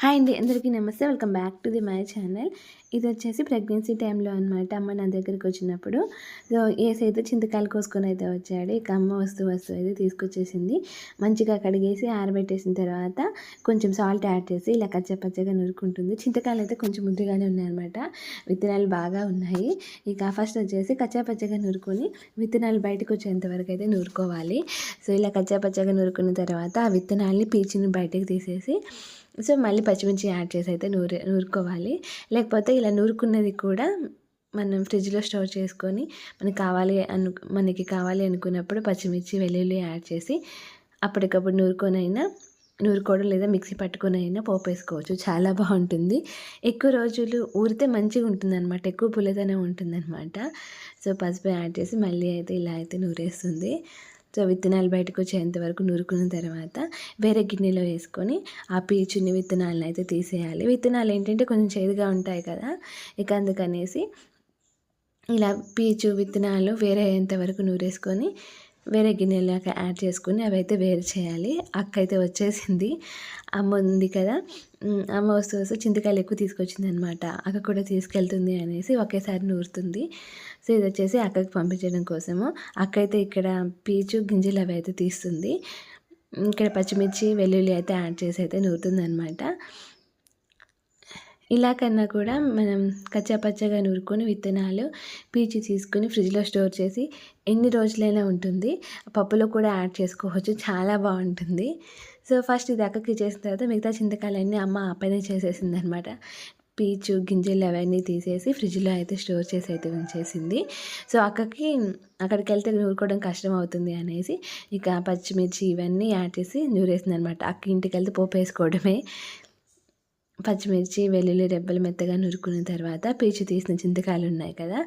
Hi అండి అందరికీ నమస్తే. Welcome back to the my channel. ఇది వచ్చేసి ప్రెగ్నెన్సీ టైంలో అనమాట అమ్మ నా దగ్గరికి వచ్చినప్పుడు. సో ఏసైతే అయితే చింతకాయలు కోసుకొని అయితే వచ్చాడు. ఇక అమ్మ వస్తూ వస్తూ అయితే తీసుకొచ్చేసింది. మంచిగా కడిగేసి ఆరబెట్టేసిన తర్వాత కొంచెం సాల్ట్ యాడ్ చేసి ఇలా కచ్చపచ్చగా నూరుకుంటుంది. చింతకాయలు అయితే కొంచెం ముద్దుగానే ఉన్నాయన్నమాట. విత్తనాలు బాగా ఉన్నాయి. ఇక ఫస్ట్ వచ్చేసి కచ్చాపచ్చగా నూరుకొని విత్తనాలు బయటకు వచ్చేంత వరకు అయితే నూరుకోవాలి. సో ఇలా కచ్చపచ్చగా నూరుకున్న తర్వాత ఆ విత్తనాల్ని పీచుని బయటకు తీసేసి సో మళ్ళీ పచ్చిమిర్చి యాడ్ చేసి అయితే నూరు నూరుకోవాలి. లేకపోతే ఇలా నూరుకున్నది కూడా మనం ఫ్రిడ్జ్లో స్టోర్ చేసుకొని మనకి కావాలి అను మనకి కావాలి అనుకున్నప్పుడు పచ్చిమిర్చి వెల్లుల్లి యాడ్ చేసి అప్పటికప్పుడు నూరుకొని అయినా నూరుకోవడం లేదా మిక్సీ పట్టుకొని అయినా పోపు వేసుకోవచ్చు చాలా బాగుంటుంది. ఎక్కువ రోజులు ఊరితే మంచిగా ఉంటుంది అనమాట ఎక్కువ పుల్లతనం ఉంటుందన్నమాట. సో పసుపు యాడ్ చేసి మళ్ళీ అయితే ఇలా అయితే నూరేస్తుంది. సో విత్తనాలు బయటకు వచ్చేంత వరకు నూరుకున్న తర్వాత వేరే గిన్నెలో వేసుకొని ఆ పీచుని విత్తనాలను అయితే తీసేయాలి. విత్తనాలు ఏంటంటే కొంచెం చేదుగా ఉంటాయి కదా ఇక అందుకనేసి ఇలా పీచు విత్తనాలు వేరే అయ్యేంత వరకు నూరేసుకొని వేరే గిన్నెలాక యాడ్ చేసుకుని అవి అయితే వేరు చేయాలి. అక్క అయితే వచ్చేసింది అమ్మ ఉంది కదా. అమ్మ వస్తూ వస్తూ చింతకాయలు ఎక్కువ తీసుకొచ్చింది అనమాట అక్క కూడా తీసుకెళ్తుంది అనేసి ఒకేసారి నూరుతుంది. సో ఇది వచ్చేసి అక్కకి పంపించడం కోసము. అక్క అయితే ఇక్కడ పీచు గింజలు అవి అయితే తీస్తుంది. ఇక్కడ పచ్చిమిర్చి వెల్లుల్లి అయితే యాడ్ చేసి అయితే నూరుతుంది అనమాట ఇలా కన్నా కూడా మనం కచ్చాపచ్చగా నూరుకొని విత్తనాలు పీచి తీసుకొని ఫ్రిడ్జ్లో స్టోర్ చేసి ఎన్ని రోజులైనా ఉంటుంది. పప్పులో కూడా యాడ్ చేసుకోవచ్చు. చాలా బాగుంటుంది. సో ఫస్ట్ ఇది అక్కకి చేసిన తర్వాత మిగతా చింతకాయలన్నీ అమ్మ ఆ పైన చేసేసింది అనమాట పీచు గింజలు అవన్నీ తీసేసి ఫ్రిడ్జ్లో అయితే స్టోర్ చేసి అయితే ఉంచేసింది. సో అక్కకి అక్కడికి వెళ్తే నూరుకోవడం కష్టం అవుతుంది అనేసి ఇక పచ్చిమిర్చి ఇవన్నీ యాడ్ చేసి నూరేసింది అనమాట అక్క ఇంటికి వెళ్తే పోపు వేసుకోవడమే. పచ్చిమిర్చి వెల్లుల్లి రెబ్బలు మెత్తగా నురుకున్న తర్వాత పీచు తీసిన చింతకాయలు ఉన్నాయి కదా.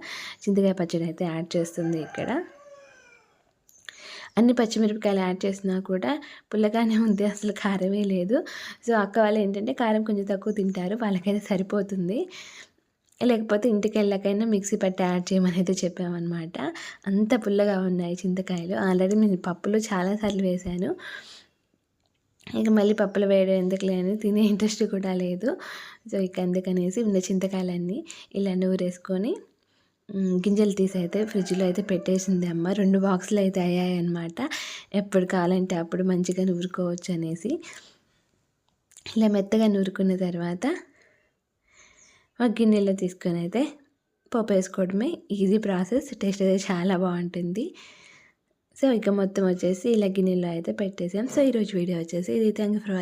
చింతకాయ పచ్చడి అయితే యాడ్ చేస్తుంది ఇక్కడ. అన్ని పచ్చిమిరపకాయలు యాడ్ చేసినా కూడా పుల్లగానే ఉంది అసలు కారమే లేదు. సో అక్క వాళ్ళు ఏంటంటే కారం కొంచెం తక్కువ తింటారు వాళ్ళకైతే సరిపోతుంది. లేకపోతే ఇంటికి వెళ్ళకైనా మిక్సీ పట్టి యాడ్ చేయమని అయితే చెప్పామన్నమాట. అంత పుల్లగా ఉన్నాయి చింతకాయలు. ఆల్రెడీ నేను పప్పులు చాలాసార్లు వేశాను. ఇక మళ్ళీ పప్పులు వేయడం ఎందుకులే అని తినే ఇంట్రెస్ట్ కూడా లేదు. సో ఇక అందుకనేసి ఉన్న చింతకాయలన్నీ ఇలా నూరేసుకొని గింజలు తీసి అయితే ఫ్రిడ్జ్లో అయితే పెట్టేసింది అమ్మ. రెండు బాక్సులు అయితే అయ్యాయి అనమాట ఎప్పుడు కావాలంటే అప్పుడు మంచిగా నూరుకోవచ్చు అనేసి. ఇలా మెత్తగా నూరుకున్న తర్వాత ఒక గిన్నెలో తీసుకొని అయితే పప్పు వేసుకోవడమే. Easy process. టేస్ట్ అయితే చాలా బాగుంటుంది. సో ఇక మొత్తం వచ్చేసి ఇలా గిన్నెలో అయితే పెట్టేసాం సో ఈరోజు వీడియో వచ్చేసి ఇది. Thank for